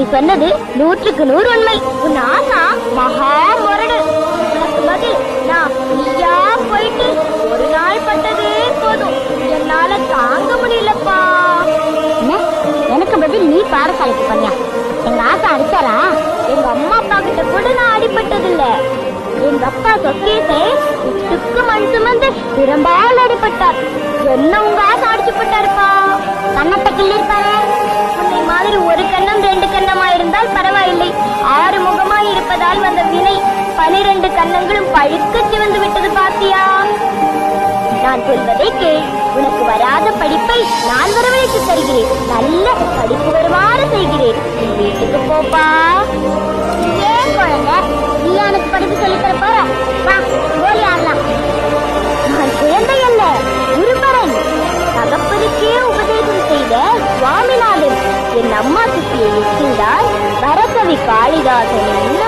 நீ சொன்னது நூற்றுக்கு நூறு உண்மை. உன் ஆசா மகா முரடு. உனக்கு பதில் நான் நீயா போயிட்டு ஒரு நாள் பட்டதே போதும். என்னால தாங்க முடியலப்பா. எனக்கு பதில் நீ பாடசாலைக்கு பண்ணியா? எங்க ஆசா அடிச்சாரா? எங்க அம்மா அப்பா கிட்ட கூட நான் அடிபட்டது இல்ல எங்க அப்பா சொக்கேசே இட்டுக்கு மண் சுமந்து திரும்பால் அடிபட்டார். என்ன உங்க ஆசை அடிச்சு போட்டாருப்பா கண்ணத்தை கிள்ளிருப்பாரு மாதிரி ஒரு கண்ணம் கண்ணங்களும் பழுக்க சிவந்து விட்டது பாத்தியா? நான் சொல்வதை கேள். உனக்கு வராத படிப்பை நான் வரவழைத்து தருகிறேன். நல்ல படிப்பு வருமாறு செய்கிறேன். வீட்டுக்கு போப்பா ஏன் குழந்தை? நீ எனக்கு படிப்பு சொல்லித்தர போற? வா ஓடி ஆடலாம். நான் குழந்தை அல்ல குருபரன். தகப்பனுக்கே உபதேசம் செய்த சுவாமிநாதன். என் அம்மா சுத்தியை எட்டிந்தால் வரகவி காளிதாசனின்